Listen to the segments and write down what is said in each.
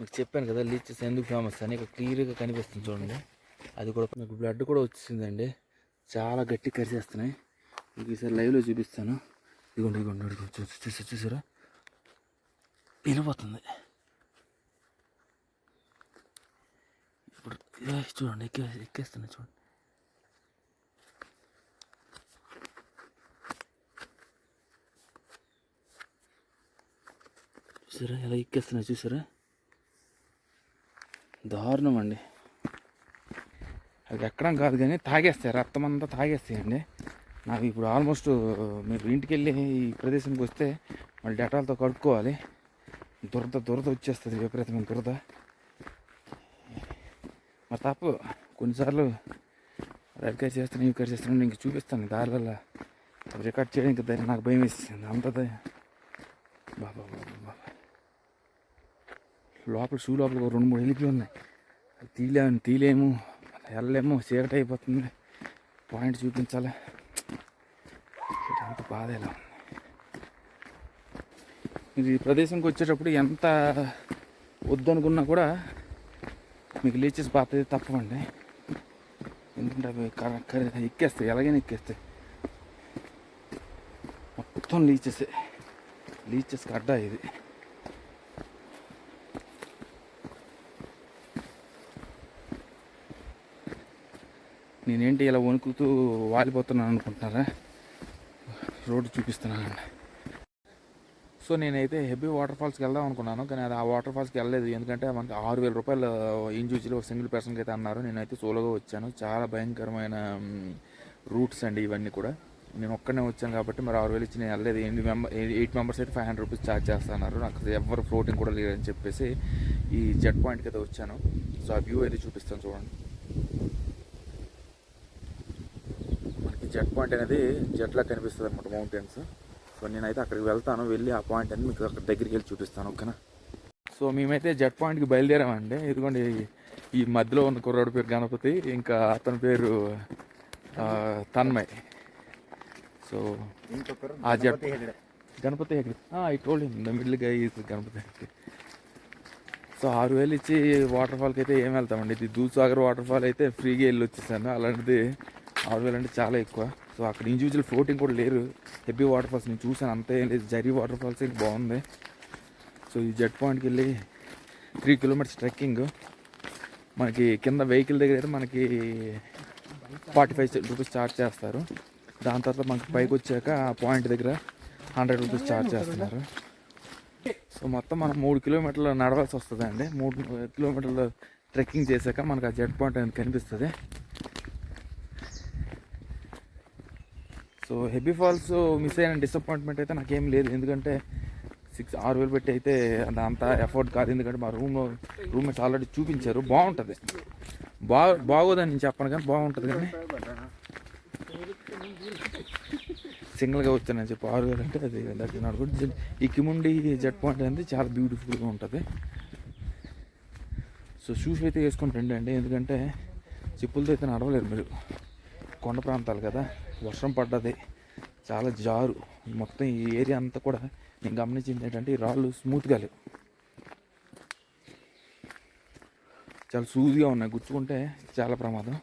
మీకు చెప్పాను కదా లీచెస్ ఎందుకు ఫేమస్ అని ఇక్కడ క్లియర్గా కనిపిస్తుంది చూడండి. అది కూడా మీకు బ్లడ్ కూడా వచ్చిందండి. చాలా గట్టి కరిచేస్తున్నాయి. మీకు ఈసారి లైవ్లో చూపిస్తాను. ఇదిగోండి ఇదిగోండి ఇదిగోండి చూసి చూసి చూసారా వెళ్ళిపోతుంది ఇప్పుడు చూడండి ఎక్కే ఎక్కేస్తున్నాయి చూడండి. చూసారా? ఎలా ఎక్కేస్తున్నాయి చూసారా? దారుణం అండి అది ఎక్కడం కాదు కానీ తాగేస్తాయి రక్తం అంతా తాగేస్తాయండి. నాకు ఇప్పుడు ఆల్మోస్ట్ మీరు ఇంటికి వెళ్ళి ఈ ప్రదేశంకి వస్తే మళ్ళీ డెటాల్తో కడుక్కోవాలి. దురద దురద వచ్చేస్తుంది విపరీతమైన దురద. మరి తప్పు కొన్నిసార్లు రెడ్ కట్ చేస్తాను ఇవి కట్ చేస్తాను ఇంక చూపిస్తాను దారివల్ల రికార్డ్ చేయడానికి నాకు భయం వేసింది అంత బాబా బాబా బాబా. లోపల షూ లోపల ఒక రెండు మూడు వెళ్ళిపోయి ఉన్నాయి. అది తీలేము తీలేము వెళ్ళలేము చీకటి అయిపోతుంది. పాయింట్ చూపించాలి? అంత బాధ ఎలా ఉంది? ఇది ప్రదేశంకి వచ్చేటప్పుడు ఎంత వద్దనుకున్నా కూడా మీకు లీచెస్ పాత తప్పవండి. ఎందుకంటే అవి కర- ఎక్కేస్తాయి ఎలాగైనా ఎక్కేస్తాయి. మొత్తం లీచెస్. లీచెస్కి అడ్డా ఇది. నేనేంటి ఇలా వణుకుతూ వాలిపోతున్నాను అనుకుంటున్నారా? రోడ్డు చూపిస్తున్నానండి. సో నేనైతే హెవీ వాటర్ ఫాల్స్కి వెళ్దాం అనుకున్నాను కానీ అది ఆ వాటర్ ఫాల్స్కి వెళ్ళలేదు. ఎందుకంటే మనకి ఆరు వేల రూపాయలు ఇండివిజువల్ ఒక సింగిల్ పర్సన్కి అయితే అన్నారు. నేనైతే సోలోగా వచ్చాను. చాలా భయంకరమైన రూట్స్ అండి ఇవన్నీ కూడా. నేను ఒక్కనే వచ్చాను కాబట్టి మరి ఆరు వేలు ఇచ్చి నేను వెళ్ళలేదు. ఎనిమిది మెంబర్ ఎయిట్ మెంబర్స్ అయితే ఫైవ్ హండ్రెడ్ రూపీస్ ఛార్జ్ చేస్తున్నారు. నాకు ఎవరు ఫ్లోటింగ్ కూడా లేదని చెప్పేసి ఈ జెట్ పాయింట్కి అయితే వచ్చాను. సో ఆ వ్యూ అయితే చూపిస్తాను చూడండి మనకి జెట్ పాయింట్ అనేది జెట్లా కనిపిస్తుంది అనమాట మౌంటైన్స్. సో నేనైతే అక్కడికి వెళ్తాను వెళ్ళి ఆ పాయింట్ అని మీకు అక్కడ దగ్గరికి వెళ్ళి చూపిస్తాను ఓకేనా? సో మేమైతే జెట్ పాయింట్కి బయలుదేరామండి. ఇదిగోండి ఈ- మధ్యలో ఉన్న కుర్రాడు పేరు గణపతి ఇంకా అతని పేరు తన్మయ్. సో ఆ జట్ Ganapati Hegade. Hegde. I told him the మిడిల్గా is Ganapati Hegde. So ఆరు వేలు ఇచ్చి వాటర్ ఫాల్కి అయితే ఏం వెళ్తామండి? ఇది దూద్సాగర్ వాటర్ ఫాల్ అయితే ఫ్రీగా వెళ్ళి వచ్చేసాను అలాంటిది ఆరు వేలు అంటే చాలా ఎక్కువ. సో అక్కడ ఇండివిజువల్ ఫ్లోటింగ్ కూడా లేరు. హెబీ వాటర్ ఫాల్స్ నేను చూసాను అంతే లేదు. జరీ వాటర్ ఫాల్స్ అయితే బాగుంది. సో ఈ జెట్ పాయింట్కి వెళ్ళి త్రీ కిలోమీటర్స్ ట్రెక్కింగ్ మనకి కింద వెహికల్ దగ్గర అయితే మనకి ఫార్టీ ఫైవ్ రూపీస్ ఛార్జ్ చేస్తారు. దాని తర్వాత మనకి పైకి వచ్చాక ఆ పాయింట్ దగ్గర హండ్రెడ్ రూపీస్ ఛార్జ్ చేస్తున్నారు. సో మొత్తం మనం మూడు కిలోమీటర్లు నడవాల్సి వస్తుంది అండి మూడు కిలోమీటర్లు ట్రెక్కింగ్ చేశాక మనకు ఆ జెట్ పాయింట్ అనేది కనిపిస్తుంది. సో హెబీ ఫాల్స్ మిస్ అయిన డిసప్పాయింట్మెంట్ అయితే నాకేం లేదు. ఎందుకంటే సిక్స్ ఆరు వేలు పెట్టి అయితే అది అంత ఎఫోర్డ్ కాదు. ఎందుకంటే మా రూమ్ రూమ్మేట్స్ ఆల్రెడీ చూపించారు. బాగుంటుంది. బా బాగోదని నేను చెప్పను కానీ బాగుంటుంది కానీ. సింగిల్గా వచ్చానని చెప్పి ఆరు వేలు అంటే అది దగ్గర నాట్ ఈ కిముండి జెట్ పాయింట్ అనేది చాలా బ్యూటిఫుల్గా ఉంటుంది. సో షూస్ అయితే వేసుకొని రండి అండి. ఎందుకంటే చెప్పులతో అయితే నడవలేరు మీరు. కొండ ప్రాంతాలు కదా. వర్షం పడ్డది. చాలా జారు. మొత్తం ఈ ఏరియా అంతా కూడా నేను గమనించింది ఏంటంటే ఈ రాళ్ళు స్మూత్గా లేవు. చాలా సూదిగా ఉన్నాయి. గుచ్చుకుంటే చాలా ప్రమాదం.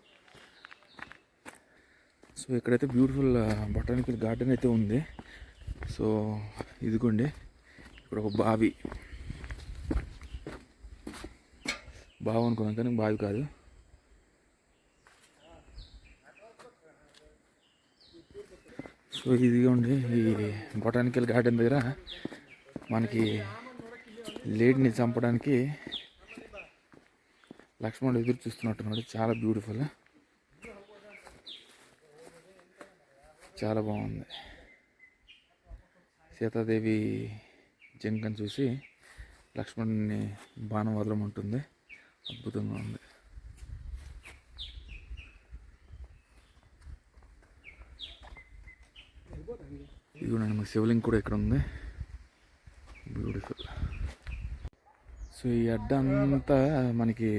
సో ఇక్కడైతే బ్యూటిఫుల్ బొటానికల్ గార్డెన్ అయితే ఉంది. సో ఇదిగోండి. ఇక్కడ ఒక బావి. బావి అనుకున్నాం కానీ బావి కాదు. సో ఇదిగోండి ఈ బొటానికల్ గార్డెన్ దగ్గర మనకి లేడీని చంపడానికి లక్ష్మణుడు ఎదురు చూస్తున్నట్టున్నాడు చాలా బ్యూటిఫుల్. చాలా బాగుంది. సీతాదేవి జంకని చూసి లక్ష్మణుని బాణం వదలమంటుంది అద్భుతంగా ఉంది. ఇదిగోనండి మనకి శివలింగ్ కూడా ఇక్కడ ఉంది. బ్యూటిఫుల్ సో ఈ అడ్డ అంతా మనకి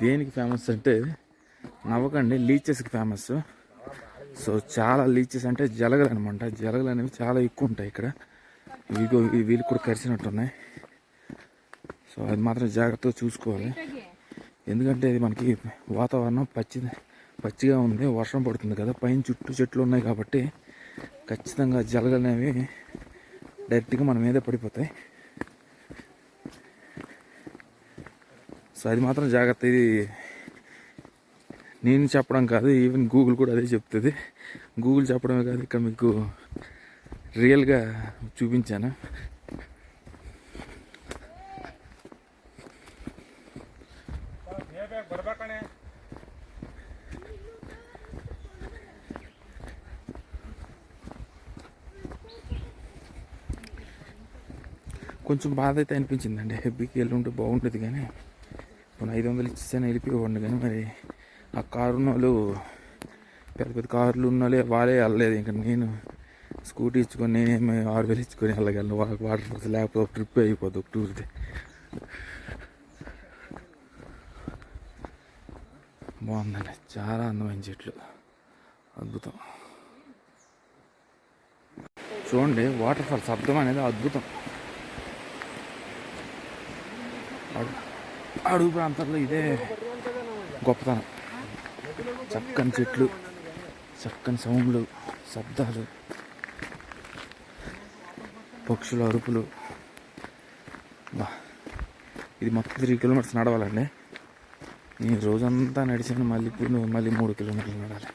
దేనికి ఫేమస్ అంటే నవ్వకండి లీచెస్కి ఫేమస్ సో చాలా లీచెస్ అంటే జలగలు అనమాట జలగలు అనేవి చాలా ఎక్కువ ఉంటాయి ఇక్కడ. ఇవిగో వీళ్ళు కూడా కరిచినట్టున్నాయి సో అది మాత్రం జాగ్రత్తగా చూసుకోవాలి. ఎందుకంటే ఇది మనకి వాతావరణం పచ్చి పచ్చిగా ఉంది వర్షం పడుతుంది కదా. పైన చుట్టూ చెట్లు ఉన్నాయి కాబట్టి ఖచ్చితంగా జలగలు అనేవి డైరెక్ట్గా మన మీదే పడిపోతాయి. సో అది మాత్రం జాగ్రత్త. ఇది నేను చెప్పడం కాదు ఈవెన్ గూగుల్ కూడా అదే చెప్తుంది. గూగుల్ చెప్పడమే కాదు ఇక్కడ మీకు రియల్గా చూపించాను. కొంచెం బాధ అయితే అనిపించిందండి. హెబ్బీకి వెళ్ళి ఉంటే బాగుంటుంది కానీ ఇప్పుడు ఐదు వందలు ఇచ్చేసాను వెళ్ళిపోయి కానీ మరి ఆ కారు ఉన్న వాళ్ళు పెద్ద పెద్ద కార్లు ఉన్న వాళ్ళే వాళ్ళే వెళ్ళలేదు. ఇంకా నేను స్కూటీ ఇచ్చుకొని నేనేమి ఆరు వేలు ఇచ్చుకొని వెళ్ళగలను. వాళ్ళకి వాటర్ ఫాల్స్ లేకపోతే ట్రిప్ అయిపోద్ది ఒక టూర్ది బాగుందండి. చాలా అందమైన చెట్లు. అద్భుతం. చూడండి వాటర్ ఫాల్ శబ్దం అనేది అద్భుతం అడు- అడుగు ప్రాంతాల్లో ఇదే గొప్పతనం. చక్కని చెట్లు చక్కని సౌండ్లు శబ్దాలు పక్షుల అరుపులు. బా ఇది మొత్తం త్రీ కిలోమీటర్స్ నడవాలండి. నేను రోజంతా నడిచాను మళ్ళీ ఇప్పుడు మళ్ళీ మూడు కిలోమీటర్లు నడాలి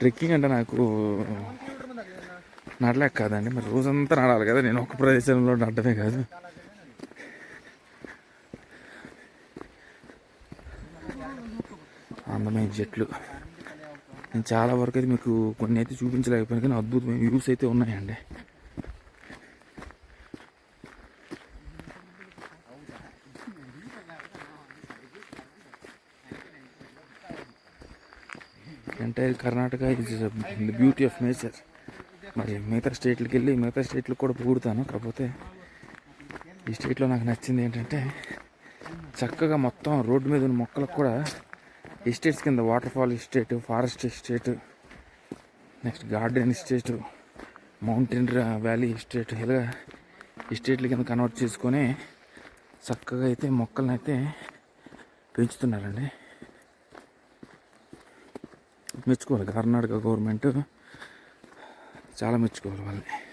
ట్రెక్కింగ్ అంటే నాకు నడలేక కాదండి మరి రోజంతా నడాలి కదా నేను ఒక ప్రదేశంలో నడటమే కాదు. అందమైన చెట్లు నేను చాలా వరకు అయితే మీకు కొన్ని అయితే చూపించలేకపోయాను కానీ అద్భుతమైన వ్యూస్ అయితే ఉన్నాయండి. Entire Karnataka is the beauty of nature మరి మిగతా స్టేట్లకి వెళ్ళి మిగతా స్టేట్లకు కూడా పూడుతాను. కాకపోతే ఈ స్టేట్లో నాకు నచ్చింది ఏంటంటే చక్కగా మొత్తం రోడ్డు మీద ఉన్న మొక్కలకు కూడా ఎస్టేట్స్ కింద water fall estate forest estate next garden estate mountain valley estate ఇలా ఎస్టేట్ల కింద కన్వర్ట్ చేసుకొని చక్కగా అయితే మొక్కలను అయితే పెంచుతున్నారండి. మెచ్చుకోవాలి. కర్ణాటక గవర్నమెంట్ చాలా మెచ్చుకోవాలి వాళ్ళని.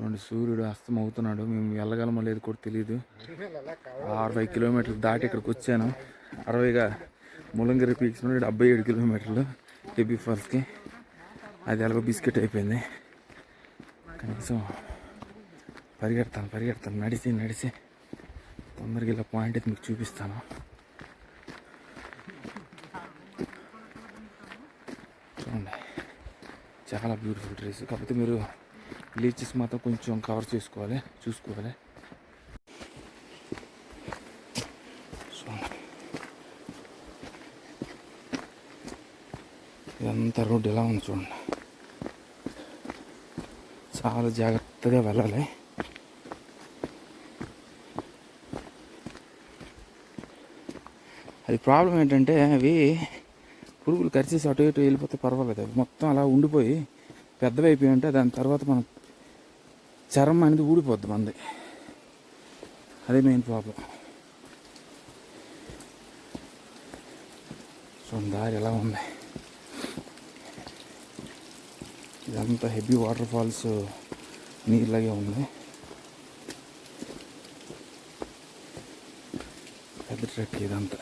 చూడండి సూర్యుడు అస్తమవుతున్నాడు మేము వెళ్ళగలమో లేదు కూడా తెలియదు అరవై కిలోమీటర్లు దాటి ఇక్కడికి వచ్చాను. అరవైగా ములంగిరి పీక్స్ నుండి డెబ్బై ఏడు కిలోమీటర్లు హెబీ ఫాల్స్కి. అది ఎలాగో బిస్కెట్ అయిపోయింది. కనీసం పరిగెడతాను పరిగెడతాను. నడిచి నడిచి తొందరగా ఇలా పాయింట్ అయితే మీకు చూపిస్తాను. చూడండి చాలా బ్యూటిఫుల్ ట్రీస్ కాకపోతే మీరు గ్లీచెస్ మాత్రం కొంచెం కవర్ చేసుకోవాలి చూసుకోవాలి చూడండి. ఇదంతా రోడ్డు ఎలా ఉంది చూడండి చాలా జాగ్రత్తగా వెళ్ళాలి అది ప్రాబ్లం ఏంటంటే అవి పురుగులు కరిచేసి అటు ఇటు వెళ్ళిపోతే పర్వాలేదు. అవి మొత్తం అలా ఉండిపోయి పెద్దవి అయిపోయి ఉంటే దాని తర్వాత మనం చర్మం అనేది ఊడిపోద్ది మంది. అదే మెయిన్ ప్రాబ్లం చూడండి దారి ఎలా ఉంది. ఇదంతా హెవీ వాటర్ ఫాల్స్ నీళ్ళగే ఉంది. పెద్ద ట్రెక్ ఇదంతా.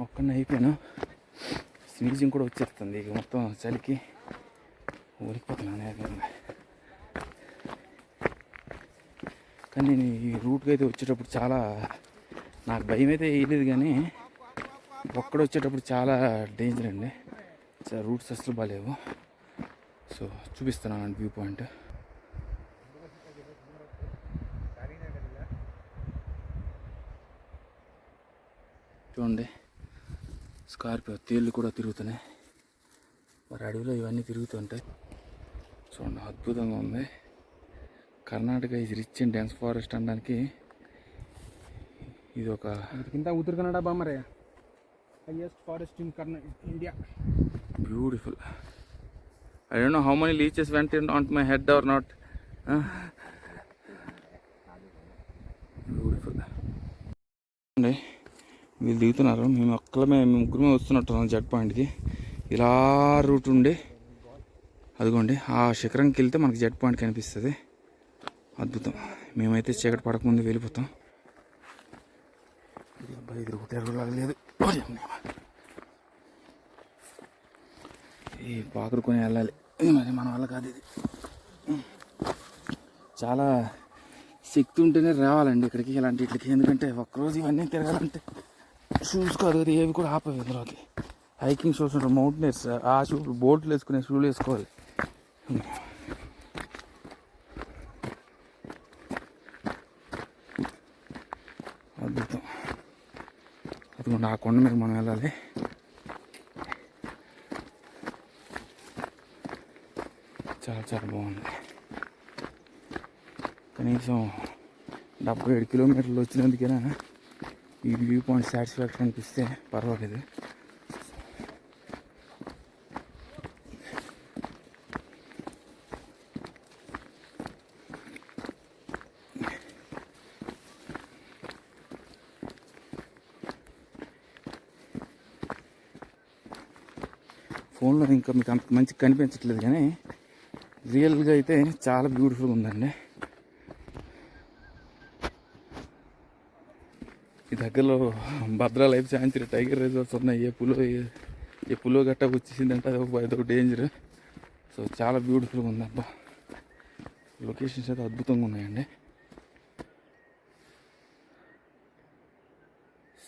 ఒక్కనే అయిపోయాను. స్నీజింగ్ కూడా వచ్చేస్తుంది. ఇక మొత్తం చలికి ఊరికిపోతున్నాను ఏకంగా కానీ నేను ఈ రూట్కి అయితే వచ్చేటప్పుడు చాలా నాకు భయం అయితే వేయలేదు కానీ ఒక్కడ వచ్చేటప్పుడు చాలా డేంజర్ అండి. రూట్స్ అసలు బాగాలేవు సో చూపిస్తున్నాను వ్యూ పాయింట్. చూడండి స్కార్పియో తేళ్ళు కూడా తిరుగుతున్నాయి. మరి అడవిలో ఇవన్నీ తిరుగుతుంటాయి చూడండి అద్భుతంగా ఉంది. Karnataka is rich in dense forest అనడానికి ఇది ఒక కింద Uttara Kannada బామరే. Highest forest in Karnataka India beautiful I don't know how many leeches went in on my head are not beautiful అండి వీళ్ళు దిగుతున్నారు. మేము ఒక్కలమే మేము ముగ్గురమే వస్తున్నట్టు జట్ పాయింట్కి ఇలా రూట్ ఉండి అదిగోండి ఆ శిఖరంకి వెళ్తే మనకి జెట్ పాయింట్ కనిపిస్తుంది. అద్భుతం. మేమైతే చీకటి పడకముందు వెళ్ళిపోతాం. అబ్బాయి ఇది లేదు. ఈ పాకుడుకొని వెళ్ళాలి. మరి మన వల్ల కాదు ఇది. చాలా శక్తి ఉంటేనే రావాలండి ఇక్కడికి ఇలాంటి వీటికి ఎందుకంటే ఒక్కరోజు ఇవన్నీ తిరగాలంటే షూస్ కాదు కదా ఏవి కూడా ఆపవి ఇందులోకి. హైకింగ్ షూస్ ఉంటారు మౌంటైనర్స్ ఆ షూ బోట్లు వేసుకునే షూలు వేసుకోవాలి. అద్భుతం అదిగోండి ఆ కొండ మీద మనం వెళ్ళాలి. చాలా చాలా బాగుంది. కనీసం డెబ్బై ఏడు కిలోమీటర్లు వచ్చినందుకైనా ఈ వ్యూ పాయింట్ సాటిస్ఫాక్షన్ అనిపిస్తే పర్వాలేదు. ఫోన్లో ఇంకా మీకు అంత మంచి కనిపించట్లేదు కానీ రియల్గా అయితే చాలా బ్యూటిఫుల్గా ఉందండి. ఈ దగ్గరలో Bhadra life sanctuary tiger reserves ఉన్నాయి. ఏ పులో ఏ- పులు పులో గట్టా వచ్చేసిందంటే అది ఒక అదొక డేంజర్ సో చాలా బ్యూటిఫుల్గా ఉంది అబ్బా లొకేషన్స్ అయితే అద్భుతంగా ఉన్నాయండి.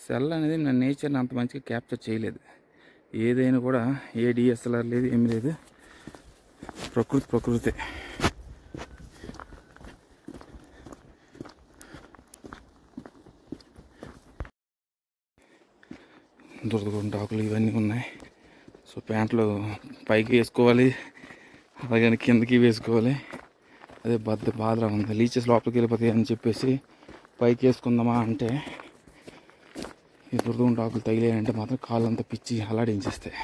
సెల్ అనేది నా నేచర్ని అంత మంచిగా క్యాప్చర్ చేయలేదు. ఏదైనా కూడా ఏ డిఎస్ఎల్ఆర్ లేదు ఏమి లేదు. ప్రకృతి ప్రకృతి. దురదగుంట ఆకులు ఇవన్నీ ఉన్నాయి. సో ప్యాంట్లు పైకి వేసుకోవాలి అలాగని కిందకి వేసుకోవాలి. అదే బద్ద బాధ ఉంది. లీచెస్ లోపలికి వెళ్ళిపోతాయి అని చెప్పేసి పైకి వేసుకుందామా అంటే ఈ దురదగుంట ఆకులు తగిలేయంటే మాత్రం కాళ్ళు అంతా పిచ్చి అలాడించేస్తాయి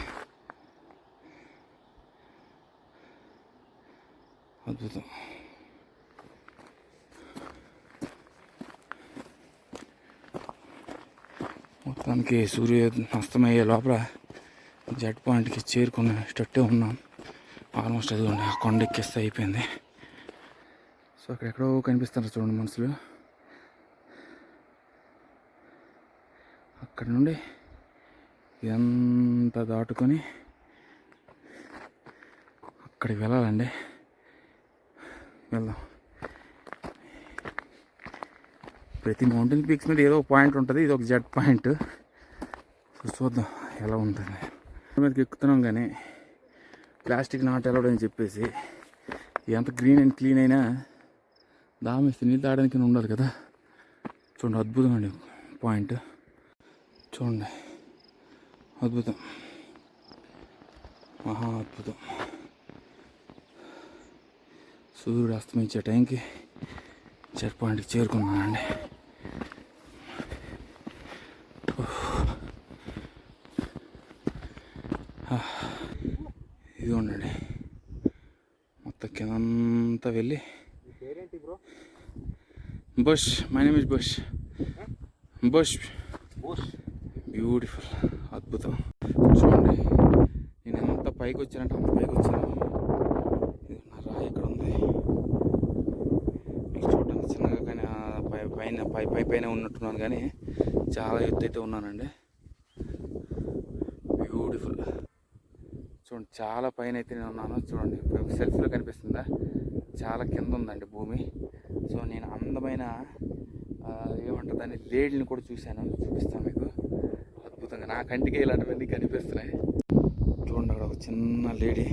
అద్భుతం. మొత్తానికి సూర్య అస్తమయ్యే లోపల జెట్ పాయింట్కి చేరుకునేటట్టే ఉన్నాం. ఆల్మోస్ట్ అది ఆ కొండ ఎక్కేస్తే అయిపోయింది. సో అక్కడెక్కడో కనిపిస్తున్నారు కనిపిస్తారు చూడండి మనుషులు. అక్కడ నుండి ఎంత దాటుకొని అక్కడికి వెళ్ళాలండి. వెళ్దాం. ప్రతి మౌంటైన్ పీక్స్ మీద ఏదో పాయింట్ ఉంటుంది ఇది ఒక జెడ్ పాయింట్. చూద్దాం ఎలా ఉంటుంది. మీదకి ఎక్కుతున్నాం కానీ ప్లాస్టిక్ నాట్ అలౌడ్ అని చెప్పేసి ఎంత గ్రీన్ అండ్ క్లీన్ అయినా దామేస్తే నీళ్ళు తాగడానికి ఉండాలి కదా. చూడండి అద్భుతం అండి పాయింట్. చూడండి అద్భుతం మహా అద్భుతం సూర్యుడు అస్తమించే టైంకి చెట్ పాయింట్కి చేరుకున్నానండి ఇది ఉండండి మొత్తం కిందంతా వెళ్ళి పేరేంటి bro Bush my name is Bush Bush Bose beautiful అద్భుతం. చూడండి నేను ఎంత పైకి వచ్చానంటే అంత పైకి వచ్చాను నా రాయి ఎక్కడ ఉంది. మీకు చూడటానికి చిన్నగా కానీ పై పైన పై పై పైన ఉన్నట్టున్నాను కానీ చాలా ఎత్తు అయితే ఉన్నానండి. బ్యూటిఫుల్. చూడండి చాలా పైన అయితే నేను ఉన్నాను. చూడండి ఇప్పుడు సెల్ఫీలో కనిపిస్తుందా? చాలా కింద ఉందండి భూమి. సో నేను అందమైన ఏమంటారు దాన్ని లేడీని కూడా చూశాను. చూపిస్తాను మీకు. అద్భుతంగా నా కంటికి ఇలాంటివన్నీ కనిపిస్తున్నాయి. చూడండి అక్కడ ఒక చిన్న లేడీ.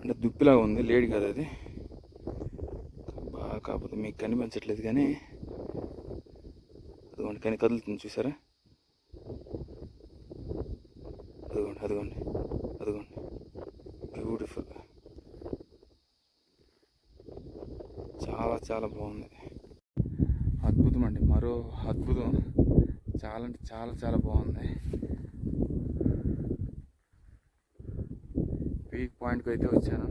అంటే దుప్పిలాగా ఉంది లేడీ కదా అది. బాగా కాకపోతే మీకు కనిపించట్లేదు కానీ అదిగోండి కానీ కదులుతుంది చూసారా? అదిగోండి అదిగోండి అదిగోండి. బ్యూటిఫుల్ చాలా చాలా బాగుంది. అద్భుతం అండి మరో అద్భుతం. చాలా అంటే చాలా చాలా బాగుంది. పీక్ పాయింట్కి అయితే వచ్చాను.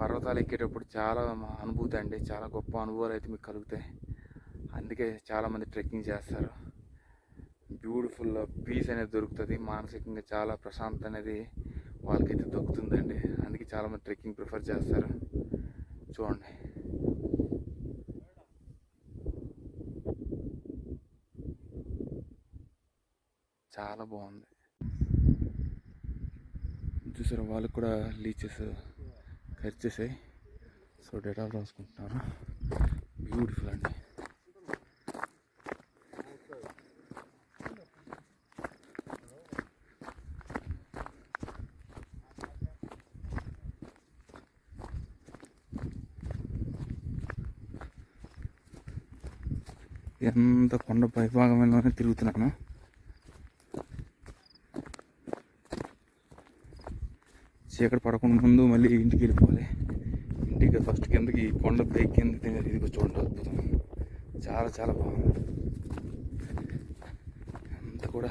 పర్వతాలు ఎక్కేటప్పుడు చాలా అనుభూతి అండి. చాలా గొప్ప అనుభవాలు అయితే మీకు కలుగుతాయి అందుకే చాలామంది ట్రెక్కింగ్ చేస్తారు. బ్యూటిఫుల్ పీస్ అనేది దొరుకుతుంది. మానసికంగా చాలా ప్రశాంతత అనేది వాళ్ళకైతే దొరుకుతుందండి అందుకే చాలామంది ట్రెక్కింగ్ ప్రిఫర్ చేస్తారు. చూడండి. చాలా బాగుంది. చూసారు వాళ్ళకి కూడా లీచెస్ ఖర్చేసాయి సో డేటాలు రాసుకుంటున్నారు బ్యూటిఫుల్ అండి. ఎంత కొండ పైభాగంలోనే తిరుగుతున్నాను. చీకటి పడకుండా ముందు మళ్ళీ ఇంటికి వెళ్ళిపోవాలి. ఇంటికి ఫస్ట్ కిందకి కొండ పైకి కింద ఇదిగో చూడండి అద్భుతం. చాలా చాలా బాగుంది. అంతా కూడా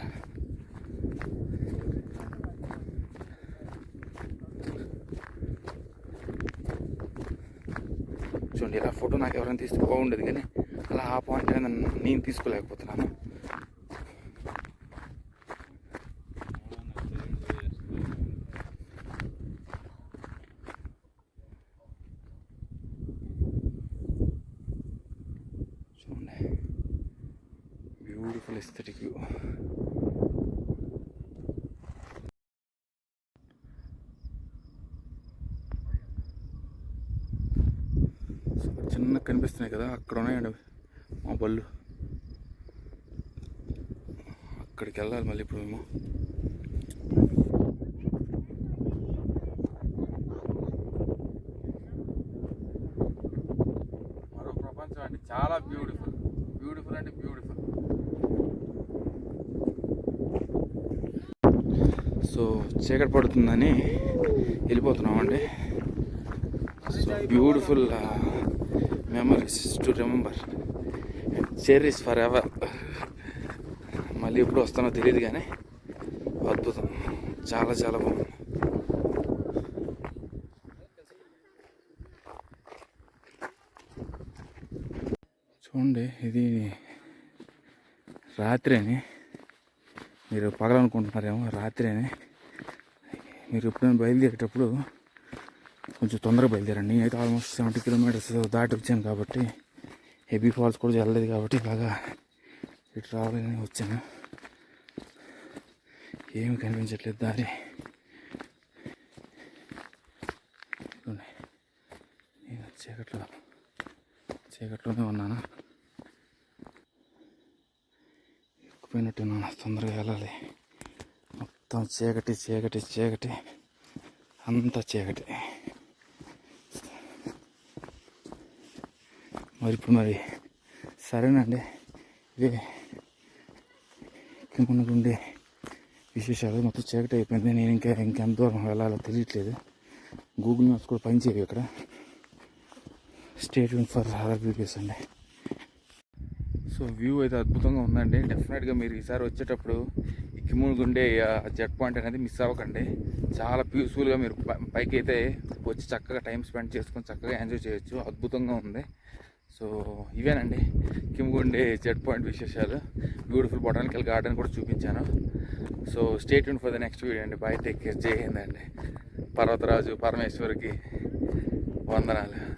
చూడండి ఇలా ఫోటో నాకు ఎవరైనా తీస్తే బాగుండేది కానీ అలా ఆ పాయింట్ అనేది నేను తీసుకోలేకపోతున్నాను చూడండి బ్యూటిఫుల్ ఎస్థెటిక్ వ్యూ సో చిన్న కనిపిస్తున్నాయి కదా అక్కడ ఉన్నాయండి మా బళ్ళు. అక్కడికి వెళ్ళాలి మళ్ళీ ఇప్పుడు మేము. మరో ప్రపంచం అండి. చాలా బ్యూటిఫుల్ బ్యూటిఫుల్ అంటే బ్యూటిఫుల్ సో చీకటి పడుతుందని వెళ్ళిపోతున్నామండి. So beautiful memories to remember cherish for ever మళ్ళీ ఎప్పుడు వస్తానో తెలియదు కానీ అద్భుతం. చాలా చాలా బాగుంది. చూడండి ఇది రాత్రి అని మీరు పగలనుకుంటున్నారేమో రాత్రి అని మీరు ఎప్పుడైనా బయలుదేరేటప్పుడు కొంచెం తొందరగా బయలుదేరండి. నేనైతే ఆల్మోస్ట్ సెవెంటీ కిలోమీటర్స్ దాటి వచ్చాను కాబట్టి హెవీ ఫాల్స్ కూడా వెళ్ళలేదు కాబట్టి ఇలాగా ఇటు రావాలని వచ్చాను. ఏమి కనిపించట్లేదు దారి. నేను చీకట్లో చీకట్లోనే ఉన్నాను. ఎక్కుపోయినట్టున్నాను తొందరగా వెళ్ళాలి. మొత్తం చీకటి చీకటి చీకటి. అంత చీకటి. మరి ఇప్పుడు మరి సరేనండి ఇదే ఇక్కడ మనకుండే విశేషాలు మొత్తం చీకటి అయిపోయింది. నేను ఇంకా ఇంకెంత దూరం వెళ్ళాలో తెలియట్లేదు. గూగుల్ మ్యాప్స్ కూడా పనిచేయవు ఇక్కడ. స్టేట్ ఫర్ అదర్ వీడియోస్ అండి. సో వ్యూ అయితే అద్భుతంగా ఉందండి. డెఫినెట్గా మీరు ఈసారి వచ్చేటప్పుడు ఈ ఉండే జెట్ పాయింట్ అనేది మిస్ అవ్వకండి. చాలా పీస్ఫుల్గా మీరు పైకి అయితే వచ్చి చక్కగా టైం స్పెండ్ చేసుకొని చక్కగా ఎంజాయ్ చేయొచ్చు. అద్భుతంగా ఉంది. సో ఇవేనండి కిమ్గుండే చెట్ పాయింట్ విశేషాలు. బ్యూటిఫుల్ బొటానికల్ గార్డెన్ కూడా చూపించాను. So stay for the next video అండి. Bye take care. Jai Hind అండి. పర్వతరాజు పరమేశ్వరికి వందనాలు.